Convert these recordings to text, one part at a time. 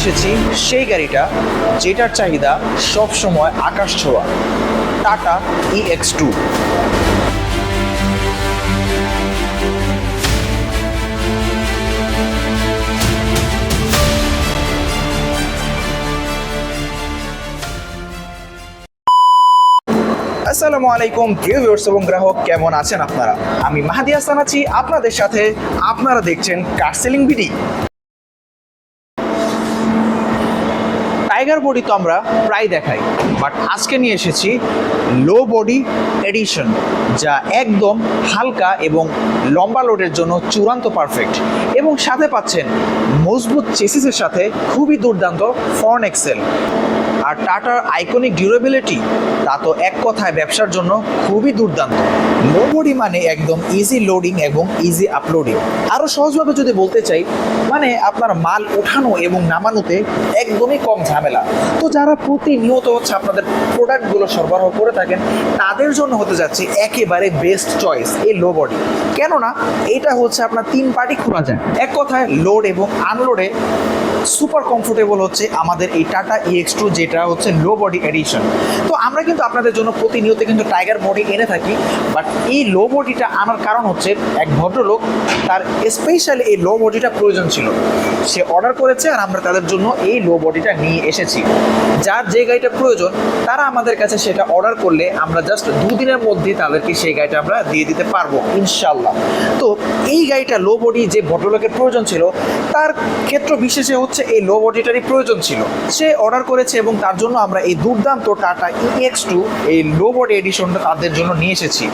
এসেছি। সেই গাড়িটা যেটার চাহিদা সব সময় আকাশ ছোঁয়া। টাটা ই এক্স টু আসসালামু আলাইকুম ভিউয়ার্স এবং গ্রাহক, কেমন আছেন আপনারা? আমি মাহাদি হাসান আছি। আপনাদের সাথে আপনারা দেখছেন car selling BD tiger body তো আমরা প্রায় দেখাই। বাট আজকে নিয়ে এসেছি লো বডি এডিশন, যা একদম হালকা এবং লম্বা লোডের জন্য চূড়ান্ত পারফেক্ট। এবং সাথে পাচ্ছেন মজবুত চেসিসের সাথে খুবই দুর্দান্ত ফর্ন এক্সেল। আর টাটার আইকনিক ডিউরেবিলিটি তা তো এক কথায় ব্যবসার জন্য খুবই দুর্দান্ত। লো বডি মানে একদম ইজি লোডিং এবং ইজি আপলোডিং আরও সহজভাবে যদি বলতে চাই মানে আপনার মাল ওঠানো এবং নামানোতে একদমই কম ঝামেলা। তো যারা প্রতিনিয়ত হচ্ছে আপনাদের প্রোডাক্টগুলো সরবরাহ করে থাকেন, তাদের জন্য হতে যাচ্ছে একেবারে বেস্ট চয়েস এই লো বডি কেননা, এটা হচ্ছে আপনার তিন পার্টি খোলা যায়। এক কথায় লোড এবং আনলোডে সুপার কমফোর্টেবল হচ্ছে আমাদের এই টাটা ইএক্স টু যেটা হচ্ছে লো বডি এডিশন তো আমরা কিন্তু আপনাদের জন্য প্রতিনিয়ত কিন্তু টাইগার বডি এনে থাকি বাট এই লো বডিটা আনার কারণ হচ্ছে এক ভদ্রলোক, তার স্পেশালি এই লো বডিটা প্রয়োজন ছিল। সে অর্ডার করেছে আর আমরা তাদের জন্য এই লো বডিটা নিয়ে এসেছি। যার যে গাড়িটা প্রয়োজন, তারা আমাদের কাছে সেটা অর্ডার করলে আমরা জাস্ট দুদিনের মধ্যে তাদেরকে সেই গাড়িটা আমরা দিয়ে দিতে পারব ইনশাল্লাহ তো এই গাড়িটা লো বডি যে ভদ্রলোকের প্রয়োজন ছিল, তার ক্ষেত্র বিশেষে হচ্ছে এই লো বডিটারই প্রয়োজন ছিল। সে অর্ডার করেছে এবং তার জন্য আমরা এই দুর্দান্ত টাটা ইএক্স টু এই লো বডি এডিশনটা তাদের জন্য নিয়ে এসেছি।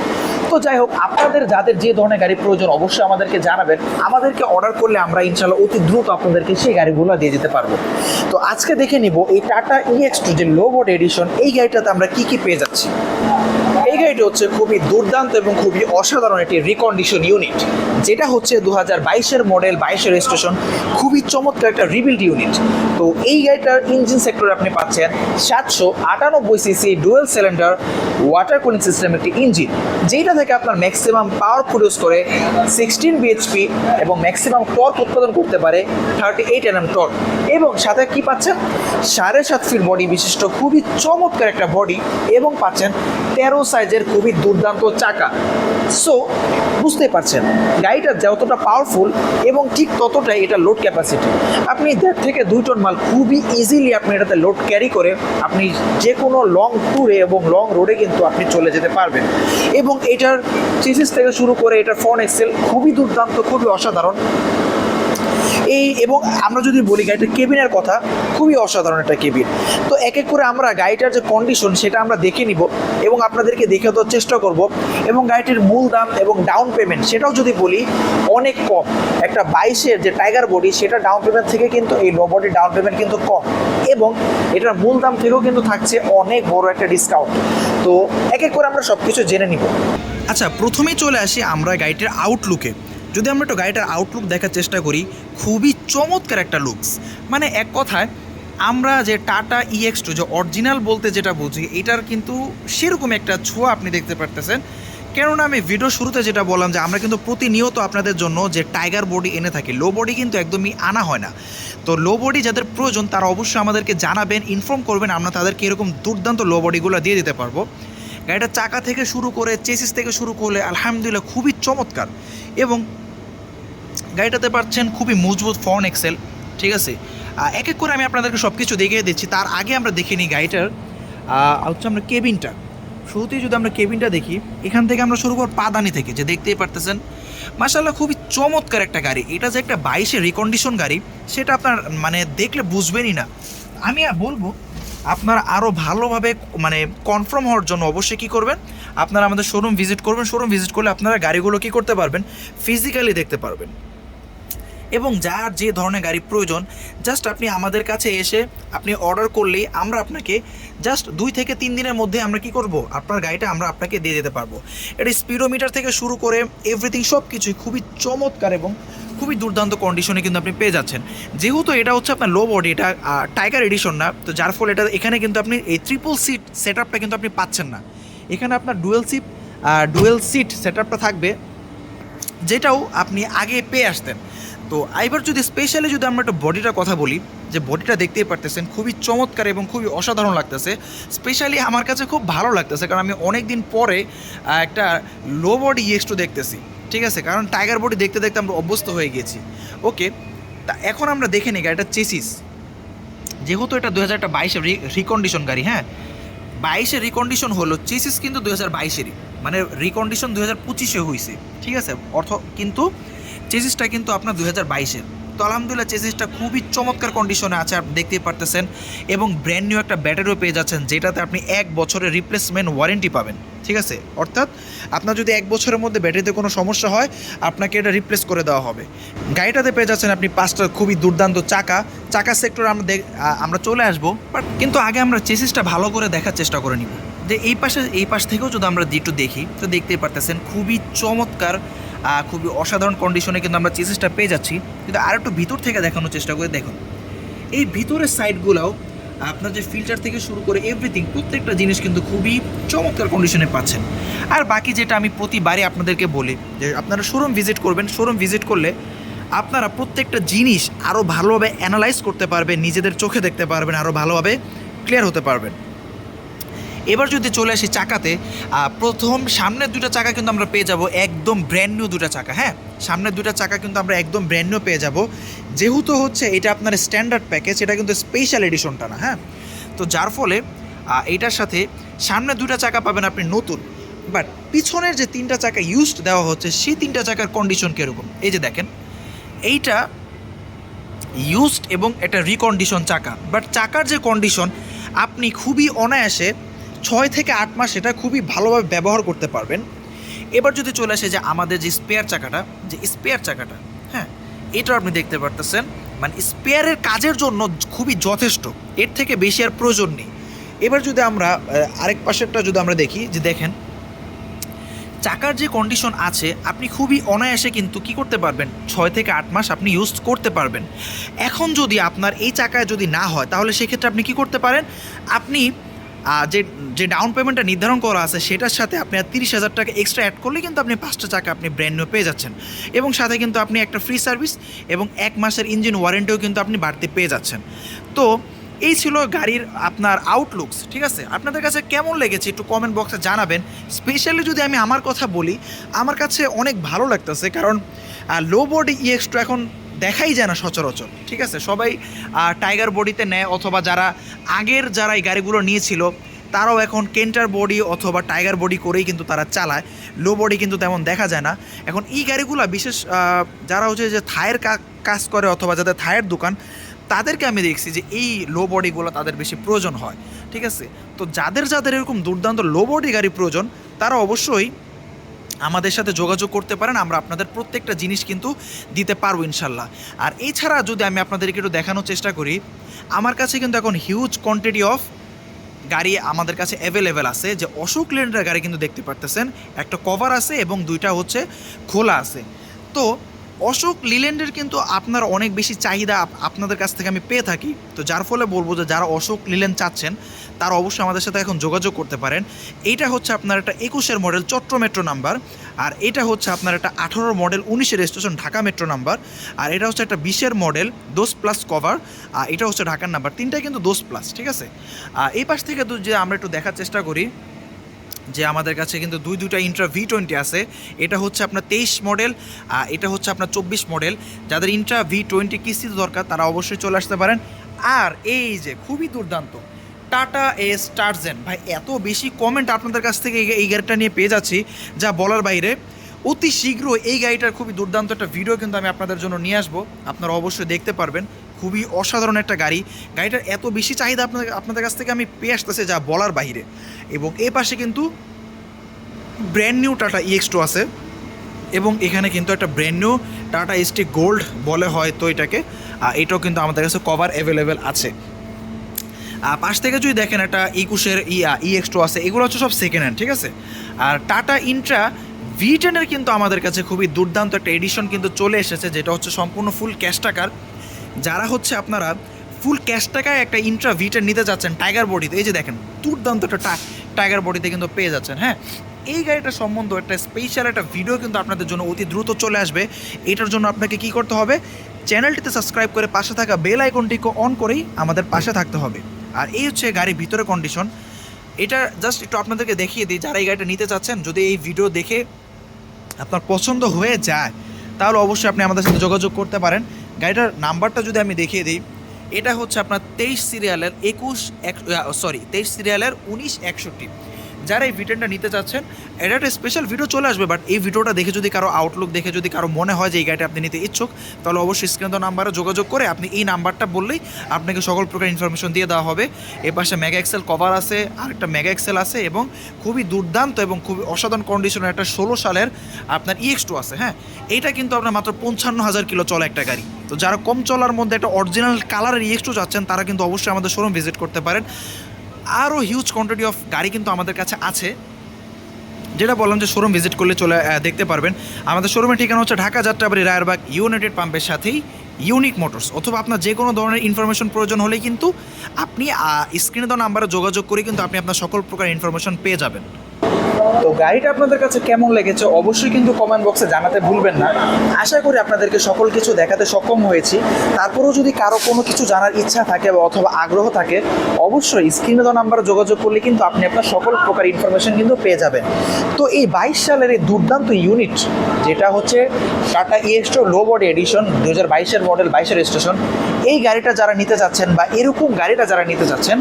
তো যাই হোক, আপনাদের যাদের যে ধরনের গাড়ি প্রয়োজন অবশ্যই আমাদেরকে জানাবেন। আমাদেরকে অর্ডার করলে আমরা ইনশাল্লাহ অতি দ্রুত আপনাদেরকে সেই গাড়িগুলো দিয়ে যেতে পারব। তো আজকে দেখে নিব এই টাটা ইএক্স টু যে লো বডি এডিশন এই গাড়িটাতে আমরা কি কি পেয়ে যাচ্ছি। গাড়িটি হচ্ছে খুবই দুর্দান্ত এবং খুবই অসাধারণ একটি রিকন্ডিশন ইউনিট যেটা হচ্ছে দু হাজার বাইশের মডেল বাইশের রেজিস্ট্রেশন খুবই চমৎকার একটা রিবিল্ড ইউনিট তো এই গাড়িটার ইঞ্জিন সেক্টরে আপনি পাচ্ছেন সাতশো আটানব্বই CC dual cylinder water cooling system একটি ইঞ্জিন যেটা থেকে আপনার ম্যাক্সিমাম পাওয়ার প্রডিউস করে সিক্সটিন বিএইচপি এবং ম্যাক্সিমাম টর্ক উৎপাদন করতে পারে থার্টি এইট এনএম টর্ক এবং সাথে কি পাচ্ছেন? সাড়ে সাত ফিট বডি বিশিষ্ট খুবই চমৎকার একটা বডি এবং পাচ্ছেন তেরো সাইজের খুবই দুর্দান্ত চাকা। সো বুঝতেই পারছেন, গাড়িটা যতটা পাওয়ারফুল এবং ঠিক ততটাই এটা লোড ক্যাপাসিটি আপনি দেড় থেকে দুই টন মাল খুবই ইজিলি আপনি এটাতে লোড ক্যারি করে আপনি যে কোনো লং ট্যুরে এবং লং রোডে কিন্তু আপনি চলে যেতে পারবেন। এবং এটার চেসিস থেকে শুরু করে এটার ফোন এক্সেল খুবই দুর্দান্ত, খুবই অসাধারণ। এই এবং আমরা যদি বলি গাড়িটার কেবিনের কথা, খুবই অসাধারণ একটা কেবিন। তো এক এক করে আমরা গাড়িটার যে কন্ডিশন সেটা আমরা দেখে নিব এবং আপনাদেরকে দেখে দেওয়ার চেষ্টা করব এবং গাড়িটির মূল দাম এবং ডাউন পেমেন্ট সেটাও যদি বলি, অনেক কম। একটা বাইশের যে টাইগার বডি সেটা ডাউন পেমেন্ট থেকে কিন্তু, এই লো বডি ডাউন পেমেন্ট কিন্তু কম এবং এটার মূল দাম থেকেও কিন্তু থাকছে অনেক বড় একটা ডিসকাউন্ট তো এক এক করে আমরা সব কিছু জেনে নিব। আচ্ছা প্রথমেই চলে আসি আমরা গাড়িটির আউটলুকে যদি আমরা একটু গাড়িটার আউটলুক দেখার চেষ্টা করি, খুবই চমৎকার একটা লুকস মানে এক কথায়, আমরা যে টাটা ইএক্স টু যে অরিজিনাল বলতে যেটা বুঝি, এটার কিন্তু সেরকম একটা ছোঁয়া আপনি দেখতে পারতেছেন। কেননা আমি ভিডিও শুরুতে যেটা বললাম যে, আমরা কিন্তু প্রতিনিয়ত আপনাদের জন্য যে টাইগার বডি এনে থাকি লো বডি কিন্তু একদমই আনা হয় না। তো লো বডি যাদের প্রয়োজন, তারা অবশ্যই আমাদেরকে জানাবেন ইনফর্ম করবেন, আমরা তাদেরকে এরকম দুর্দান্ত লো বডিগুলো দিয়ে দিতে পারব। গাড়িটার চাকা থেকে শুরু করে চেসিস থেকে শুরু করলে, আলহামদুলিল্লাহ খুবই চমৎকার। এবং গাড়িটাতে পাচ্ছেন খুবই মজবুত ফর্ন এক্সেল, ঠিক আছে? এক এক করে আমি আপনাদেরকে সব কিছু দেখিয়ে দিচ্ছি। তার আগে আমরা দেখে নিই গাড়িটার হচ্ছে আমরা কেবিনটা। শুরুতেই যদি আমরা কেবিনটা দেখি, এখান থেকে আমরা শুরু করব পাদানি থেকে, যে দেখতেই পারতেছেন। মাসাল্লাহ খুবই চমৎকার একটা গাড়ি। এটা যে একটা বাইশে রিকন্ডিশন গাড়ি, সেটা আপনার মানে দেখলে বুঝবেনই না। আমি আর বলব, আপনারা আরও ভালোভাবে মানে কনফার্ম হওয়ার জন্য অবশ্যই কী করবেন? আপনারা আমাদের শোরুম ভিজিট করবেন। শোরুম ভিজিট করলে আপনারা গাড়িগুলো কী করতে পারবেন? ফিজিক্যালি দেখতে পারবেন। এবং যার যে ধরনের গাড়ি প্রয়োজন জাস্ট আপনি আমাদের কাছে এসে আপনি অর্ডার করলেই আমরা আপনাকে জাস্ট দুই থেকে তিন দিনের মধ্যে আমরা কি করব? আপনার গাড়িটা আমরা আপনাকে দিয়ে দিতে পারব। এটা স্পিডোমিটার থেকে শুরু করে এভরিথিং সব কিছুই খুবই চমৎকার এবং খুবই দুর্দান্ত কন্ডিশনে কিন্তু আপনি পেয়ে যাচ্ছেন। যেহেতু এটা হচ্ছে আপনার লো বডি এটা টাইগার এডিশন না, তো যার ফলে এটা, এখানে কিন্তু আপনি এই ট্রিপল সিট সেট আপটা কিন্তু আপনি পাচ্ছেন না। এখানে আপনার dual seat dual seat set আপটা থাকবে, যেটাও আপনি আগে পেয়ে আসতেন। তো এবার যদি স্পেশালি যদি আমরা একটা বডিটার কথা বলি, যে বডিটা দেখতেই পারতেছেন, খুবই চমৎকার এবং খুবই অসাধারণ লাগতেছে। স্পেশালি আমার কাছে খুব ভালো লাগতেছে, কারণ আমি অনেক দিন পরে একটা লো বডি ইএক্সটু দেখতেছি, ঠিক আছে? কারণ টাইগার বডি দেখতে দেখতে আমরা অভ্যস্ত হয়ে গেছি। ওকে তা এখন আমরা দেখে নিই গাড়িটা চেসিস যেহেতু এটা দু হাজার বাইশের রিকন্ডিশন গাড়ি হ্যাঁ? বাইশের রিকন্ডিশন হলো চেসিস কিন্তু দু হাজার বাইশেরই। মানে রিকন্ডিশন দু হাজার পঁচিশে হয়েছে ঠিক আছে? অর্থ, কিন্তু চেসিসটা কিন্তু আপনার দু হাজার বাইশের। তো আলহামদুলিল্লাহ চেসিসটা খুবই চমৎকার কন্ডিশনে আছে, আপনি দেখতেই পারতেছেন। এবং ব্র্যান্ড নিউ একটা ব্যাটারিও পেয়ে যাচ্ছেন, যেটাতে আপনি এক বছরের রিপ্লেসমেন্ট ওয়ারেন্টি পাবেন। ঠিক আছে? অর্থাৎ আপনার যদি এক বছরের মধ্যে ব্যাটারিতে কোনো সমস্যা হয়, আপনাকে এটা রিপ্লেস করে দেওয়া হবে। গাড়িটাতে পেয়ে যাচ্ছেন আপনি পাঁচটা খুবই দুর্দান্ত চাকা। চাকা সেক্টর আমরা আমরা চলে আসব বাট কিন্তু আগে আমরা চেসিসটা ভালো করে দেখার চেষ্টা করে নিব। যে এই পাশে এই পাশ থেকেও যদি আমরা একটু দেখি, তো দেখতেই পারতেছেন খুবই চমৎকার খুবই অসাধারণ কন্ডিশনে কিন্তু আমরা চেসিসটা পেয়ে যাচ্ছি। কিন্তু আর একটু ভিতর থেকে দেখানোর চেষ্টা করে, দেখুন। এই ভিতরের সাইডগুলোও আপনার যে ফিল্টার থেকে শুরু করে এভরিথিং প্রত্যেকটা জিনিস কিন্তু খুবই চমৎকার কন্ডিশনে পাচ্ছেন। আর বাকি যেটা আমি প্রতিবারই আপনাদেরকে বলি, যে আপনারা শোরুম ভিজিট করবেন শোরুম ভিজিট করলে আপনারা প্রত্যেকটা জিনিস আরও ভালোভাবে অ্যানালাইজ করতে পারবেন, নিজেদের চোখে দেখতে পারবেন আরও ভালোভাবে ক্লিয়ার হতে পারবেন। এবার যদি চলে আসি চাকাতে প্রথম সামনের দুটো চাকা কিন্তু আমরা পেয়ে যাব একদম ব্র্যান্ড নিউ দুটো চাকা হ্যাঁ? সামনের দুটো চাকা কিন্তু আমরা একদম ব্র্যান্ড নিউ পেয়ে যাব। যেহেতু হচ্ছে এটা আপনার স্ট্যান্ডার্ড প্যাকেজ এটা কিন্তু স্পেশাল এডিশনটা না হ্যাঁ? তো যার ফলে এটার সাথে সামনে দুটো চাকা পাবেন আপনি নতুন। বাট পিছনের যে তিনটা চাকা ইউজড দেওয়া হচ্ছে, সেই তিনটা চাকার কন্ডিশন কীরকম? এই যে দেখেন, এইটা ইউজড এবং একটা রিকন্ডিশন চাকা। বাট চাকার যে কন্ডিশন আপনি খুবই অনায়াসে ছয় থেকে আট মাস এটা খুবই ভালোভাবে ব্যবহার করতে পারবেন। এবার যদি চলে আসে যে আমাদের যে স্পেয়ার চাকাটা, যে স্পেয়ার চাকাটা হ্যাঁ এটা আপনি দেখতে পারতেছেন। মানে স্পেয়ারের কাজের জন্য খুবই যথেষ্ট, এর থেকে বেশি আর প্রয়োজন নেই। এবার যদি আমরা আরেক পাশেরটা যদি আমরা দেখি, যে দেখেন, চাকার যে কন্ডিশন আছে, আপনি খুবই অনায়াসে কিন্তু কি করতে পারবেন? ছয় থেকে আট মাস আপনি ইউজ করতে পারবেন। এখন যদি আপনার এই চাকায় যদি না হয়, তাহলে সেক্ষেত্রে আপনি কি করতে পারেন? আপনি যে যে ডাউন পেমেন্টটা নির্ধারণ করা আছে, সেটার সাথে আপনি আর তিরিশ হাজার টাকা এক্সট্রা অ্যাড করলে কিন্তু আপনি পাঁচটা চাকা আপনি ব্র্যান্ড নিউ পেয়ে যাচ্ছেন। এবং সাথে কিন্তু আপনি একটা ফ্রি সার্ভিস এবং এক মাসের ইঞ্জিন ওয়ারেন্টিও কিন্তু আপনি বাড়তি পেয়ে যাচ্ছেন। তো এই ছিল গাড়ির আপনার আউটলুকস ঠিক আছে? আপনাদের কাছে কেমন লেগেছে একটু কমেন্ট বক্সে জানাবেন। স্পেশালি যদি আমি আমার কথা বলি, আমার কাছে অনেক ভালো লাগতেছে কারণ লো বডি ইএক্সট্রা এখন দেখাই যায় না সচরাচর, ঠিক আছে? সবাই টাইগার বডিতে নেয় অথবা যারা আগের যারা এই গাড়িগুলো নিয়েছিল, তারাও এখন কেন্টার বডি অথবা টাইগার বডি করেই কিন্তু তারা চালায়। লো বডি কিন্তু তেমন দেখা যায় না। এখন এই গাড়িগুলো বিশেষ যারা হচ্ছে যে থায়ের কাজ করে অথবা যাদের থায়ের দোকান, তাদেরকে আমি দেখছি যে এই লো বডিগুলো তাদের বেশি প্রয়োজন হয়, ঠিক আছে? তো যাদের যাদের এরকম দুর্দান্ত লো বডি গাড়ি প্রয়োজন, তারা অবশ্যই আমাদের সাথে যোগাযোগ করতে পারেন, আমরা আপনাদের প্রত্যেকটা জিনিস কিন্তু দিতে পারব ইনশাল্লাহ। আর এছাড়া যদি আমি আপনাদেরকে একটু দেখানোর চেষ্টা করি, আমার কাছে কিন্তু এখন হিউজ কোয়ান্টিটি অফ গাড়ি আমাদের কাছে অ্যাভেলেবেল আছে, যে অশোক লেন্ডের গাড়ি কিন্তু দেখতে পারতেছেন। একটা কভার আছে এবং দুইটা হচ্ছে খোলা আছে। তো অশোক লিল্যান্ডের কিন্তু আপনার অনেক বেশি চাহিদা আপনাদের কাছ থেকে আমি পেয়ে থাকি। তো যার ফলে বলব যে যারা অশোক লিল্যান্ড চাচ্ছেন, তারা অবশ্যই আমাদের সাথে এখন যোগাযোগ করতে পারেন। এইটা হচ্ছে আপনার একটা একুশের মডেল চট্ট মেট্রো নাম্বার, আর এটা হচ্ছে আপনার একটা আঠারো মডেল উনিশের স্টেশন ঢাকা মেট্রো নাম্বার, আর এটা হচ্ছে একটা বিশের মডেল দোস প্লাস কভার, আর এটা হচ্ছে ঢাকার নাম্বার। তিনটাই কিন্তু দোস প্লাস, ঠিক আছে? এই পাশ থেকে যে আমরা একটু দেখার চেষ্টা করি যে আমাদের কাছে কিন্তু দুই দুইটা ইন্ট্রা ভি টোয়েন্টি আছে। এটা হচ্ছে আপনার তেইশ মডেল আর এটা হচ্ছে আপনার চব্বিশ মডেল। যাদের ইন্ট্রা ভি টোয়েন্টি কিস্তিতে দরকার, তারা অবশ্যই চলে আসতে পারেন। আর এই যে খুবই দুর্দান্ত টাটা এস টার্জেন ভাই, এত বেশি কমেন্ট আপনাদের কাছ থেকে এই গাড়িটা নিয়ে পেয়ে যাচ্ছি, যা বলার বাইরে। অতি শীঘ্র এই গাড়িটার খুবই দুর্দান্ত একটা ভিডিও কিন্তু আমি আপনাদের জন্য নিয়ে আসব। আপনারা অবশ্যই দেখতে পারবেন। খুবই অসাধারণ একটা গাড়ি। গাড়িটার এত বেশি চাহিদা আপনাদের আপনাদের কাছ থেকে আমি পেয়ে আসতেছে যা বলার বাইরে এবং এ পাশে কিন্তু brand new Tata EX two আছে। এবং এখানে কিন্তু একটা brand new Tata ST gold বলে হয়তো এটাকে। আহ, এটাও কিন্তু আমাদের কাছে কভার অ্যাভেলেবেল আছে। আহ, পাশ থেকে যদি দেখেন একটা ইকুশের ইয়া ইএক্স টু আছে এগুলো হচ্ছে সব সেকেন্ড হ্যান্ড ঠিক আছে? আর টাটা ইন্ট্রা ভি টেনের কিন্তু আমাদের কাছে খুবই দুর্দান্ত একটা এডিশন কিন্তু চলে এসেছে যেটা হচ্ছে সম্পূর্ণ ফুল ক্যাশ টাকার। যারা হচ্ছে আপনারা ফুল ক্যাশ টাকায় একটা ইন্ট্রা ভিটের নিতে যাচ্ছেন টাইগার বডিতে এই যে দেখেন, দুর্দান্ত একটা টাইগার বডিতে কিন্তু পেয়ে যাচ্ছেন হ্যাঁ? এই গাড়িটা সম্বন্ধ একটা স্পেশাল একটা ভিডিও কিন্তু আপনাদের জন্য অতি দ্রুত চলে আসবে। এটার জন্য আপনাকে কি করতে হবে? চ্যানেলটিতে সাবস্ক্রাইব করে পাশে থাকা বেল আইকনটিকে অন করেই আমাদের পাশে থাকতে হবে। আর এই হচ্ছে গাড়ির ভিতরে কন্ডিশন এটা জাস্ট একটু আপনাদেরকে দেখিয়ে দিই, যারা এই গাড়িটা নিতে চাচ্ছেন, যদি এই ভিডিও দেখে আপনার পছন্দ হয়ে যায়, তাহলে অবশ্যই আপনি আমাদের সাথে যোগাযোগ করতে পারেন। গাড়িটার নাম্বারটা যদি আমি দেখিয়ে দিই, এটা হচ্ছে আপনার তেইশ সিরিয়ালের একুশ এক সরি তেইশ সিরিয়ালের উনিশ একষট্টি। যারা এই ভিটেনটা নিতে চাচ্ছেন এটা একটা স্পেশাল ভিডিও চলে আসবে বাট এই ভিডিওটা দেখে যদি কারও আউটলুক দেখে যদি কারও মনে হয় যে এই গাড়িটা আপনি নিতে ইচ্ছুক, তাহলে অবশ্যই স্ক্রিন নাম্বারে যোগাযোগ করে আপনি এই নাম্বারটা বললেই আপনাকে সকল প্রকার ইনফরমেশন দিয়ে দেওয়া হবে। এ পাশে মেগা এক্সেল কভার আছে, আরেকটা মেগা এক্সেল আছে এবং খুবই দুর্দান্ত এবং খুবই অসাধারণ কন্ডিশনের একটা ষোলো সালের আপনার ইএক্স টু আছে হ্যাঁ? এইটা কিন্তু আপনার মাত্র পঞ্চান্ন হাজার কিলো চলে একটা গাড়ি। তো যারা কম চলার মধ্যে একটা অরিজিনাল কালারের ইএক্স টু যাচ্ছেন তারা কিন্তু অবশ্যই আমাদের শোরুম ভিজিট করতে পারেন। আরও হিউজ কোয়ান্টিটি অফ গাড়ি কিন্তু আমাদের কাছে আছে। যেটা বললাম যে শোরুম ভিজিট করলে চলে দেখতে পারবেন। আমাদের শোরুমের ঠিকানা হচ্ছে ঢাকা যাত্রাবাড়ি রায়েরবাগ ইউনাইটেড পাম্পের সাথেই ইউনিক মোটরস অথবা আপনার যে কোনো ধরনের ইনফরমেশন প্রয়োজন হলে কিন্তু আপনি স্ক্রিনে দেওয়া নাম্বারে যোগাযোগ করে কিন্তু আপনি আপনার সকল প্রকার ইনফরমেশন পেয়ে যাবেন। তো গাড়িটা আপনাদের কাছে কেমন লেগেছে অবশ্যই কিন্তু কমেন্ট বক্সে জানাতে ভুলবেন না। আশা করি আপনাদেরকে সকল কিছু দেখাতে সক্ষম হয়েছি। তারপরেও যদি কারও কোনো কিছু জানার ইচ্ছা থাকে বা অথবা আগ্রহ থাকে, অবশ্যই স্ক্রিনে দেওয়া নাম্বারে যোগাযোগ করলে কিন্তু আপনি আপনার সকল প্রকার ইনফরমেশন কিন্তু পেয়ে যাবেন। তো এই বাইশ সালের এই দুর্দান্ত ইউনিট যেটা হচ্ছে Tata EX two low body edition দু হাজার বাইশের মডেল বাইশের স্টেশন এই গাড়িটা যারা নিতে চাচ্ছেন বা এরকম গাড়িটা যারা নিতে চাচ্ছেন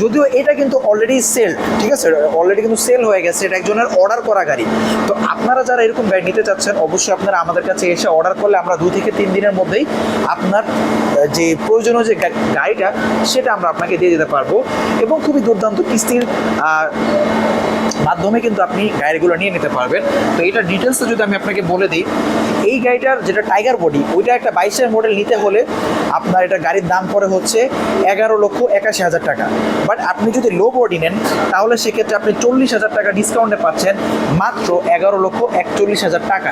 যদিও এটা কিন্তু অলরেডি সেল ঠিক আছে? অলরেডি কিন্তু সেল হয়ে গেছে, এটা একজনের অর্ডার করা গাড়ি। তো আপনারা যারা এরকম গাড়ি নিতে চাচ্ছেন অবশ্যই আপনারা আমাদের কাছে এসে অর্ডার করলে আমরা দুই থেকে তিন দিনের মধ্যেই আপনার যে প্রয়োজনীয় যে গাড়িটা, সেটা আমরা আপনাকে দিয়ে দিতে পারব। এবং খুবই দুর্দান্ত কিস্তির মাধ্যমে কিন্তু আপনি গাড়িগুলো নিয়ে নিতে পারবেন। তো এটা ডিটেলসটা যদি আমি আপনাকে বলে দিই, এই গাড়িটার যেটা টাইগার বডি ওইটা একটা বাইশের মডেল নিতে হলে আপনার এটা গাড়ির দাম পরে হচ্ছে এগারো লক্ষ একাশি হাজার টাকা। বাট আপনি যদি লো বডি নেন, তাহলে সেক্ষেত্রে আপনি চল্লিশ হাজার টাকা ডিসকাউন্টে পাচ্ছেন মাত্র এগারো লক্ষ একচল্লিশ হাজার টাকা।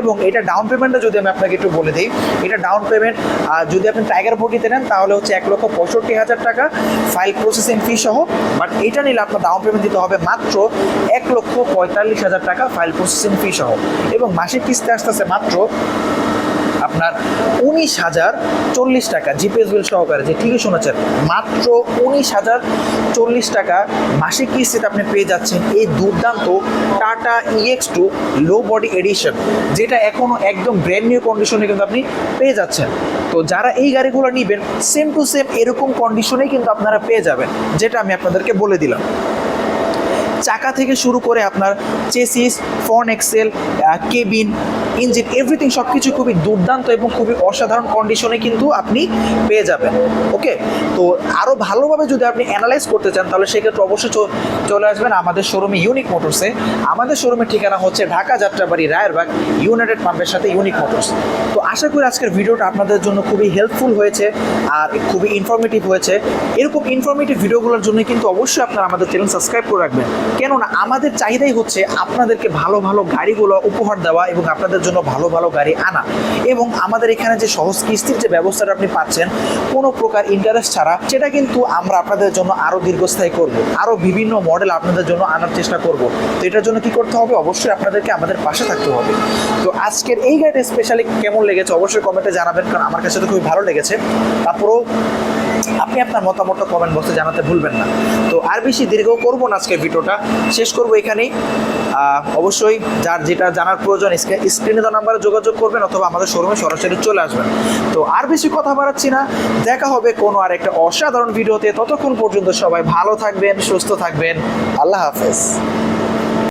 এবং এটা ডাউন পেমেন্টটা যদি আমি আপনাকে একটু বলে দিই, এটা ডাউন পেমেন্ট যদি আপনি টাইগার বডিতে নেন, তাহলে হচ্ছে এক লক্ষ পঁয়ষট্টি হাজার টাকা ফাইল প্রসেসিং ফি সহ। বাট এটা নিলে আপনার ডাউন পেমেন্ট দিতে হবে মাত্র এক লক্ষ পঁয়তাল্লিশ হাজার টাকা ফাইল প্রসেসিং ফি সহ। এবং মাসিক কিস্তি আসতেছে মাত্র আপনার উনিশ হাজার চল্লিশ টাকা জিপিএস বিল সহকারে, যে ঠিকই শুনেছেন, মাত্র উনিশ হাজার চল্লিশ টাকা মাসিক কিস্তিতে আপনি পেয়ে যাচ্ছেন এই দুর্দান্ত Tata EX two low body edition যেটা এখনও একদম ব্র্যান্ড নিউ কন্ডিশনে কিন্তু আপনি পেয়ে যাচ্ছেন। তো যারা এই গাড়িগুলো নেবেন সেম টু সেম এরকম কন্ডিশনেই কিন্তু আপনারা পেয়ে যাবেন, যেটা আমি আপনাদেরকে বলে দিলাম। চাকা থেকে শুরু করে আপনার চেসিস ফন এক্সেল কেবিন ইঞ্জিন এভরিথিং সব কিছু খুবই দুর্দান্ত এবং খুবই অসাধারণ কন্ডিশনে কিন্তু আপনি পেয়ে যাবেন। ওকে তো আরও ভালোভাবে যদি আপনি অ্যানালাইজ করতে চান, তাহলে সেক্ষেত্রে অবশ্যই চলে আসবেন আমাদের শোরুমে ইউনিক মোটরসে আমাদের শোরুমের ঠিকানা হচ্ছে ঢাকা যাত্রাবাড়ি, রায়েরবাগ ইউনাইটেড পাম্পের সাথে ইউনিক মোটরস তো আশা করি আজকের ভিডিওটা আপনাদের জন্য খুবই হেল্পফুল হয়েছে আর খুবই ইনফরমেটিভ হয়েছে। এরকম ইনফরমেটিভ ভিডিওগুলোর জন্য কিন্তু অবশ্যই আপনারা আমাদের চ্যানেল সাবস্ক্রাইব করে রাখবেন। কেননা আমাদের চাহিদাই হচ্ছে আপনাদেরকে ভালো ভালো ভালো গাড়িগুলো উপহার দেওয়া এবং আপনাদের জন্য ভালো ভালো গাড়ি আনা। এবং আমাদের এখানে যে সহজ কিস্তির যে ব্যবস্থাটা আপনি পাচ্ছেন, কোনো প্রকার ইন্টারেস্ট ছাড়া সেটা কিন্তু আমরা আপনাদের জন্য আরও দীর্ঘস্থায়ী করব। আরও বিভিন্ন মডেল আপনাদের জন্য আনার চেষ্টা করব। তো এটার জন্য কি করতে হবে? অবশ্যই আপনাদেরকে আমাদের পাশে থাকতে হবে। তো আজকের এই গাড়িটা স্পেশালি কেমন লেগেছে অবশ্যই কমেন্টে জানাবেন, কারণ আমার কাছে তো খুবই ভালো লেগেছে। তারপরেও আপনি আপনার মতামতটা কমেন্ট বক্সে জানাতে ভুলবেন না। তো আর বেশি দীর্ঘ করব না আজকের ভিডিওটা। শেষ করব এখানেই। অবশ্যই যার যেটা জানার প্রয়োজন স্ক্রিনে দেওয়া নাম্বারে যোগাযোগ করবেন অথবা আমাদের শোরুমে সরাসরি চলে আসবেন। তো আর বেশি কথা বাড়াচ্ছি না। দেখা হবে কোনো আর একটা অসাধারণ ভিডিওতে। ততক্ষণ পর্যন্ত সবাই ভালো থাকবেন, সুস্থ থাকবেন। আল্লাহ হাফেজ।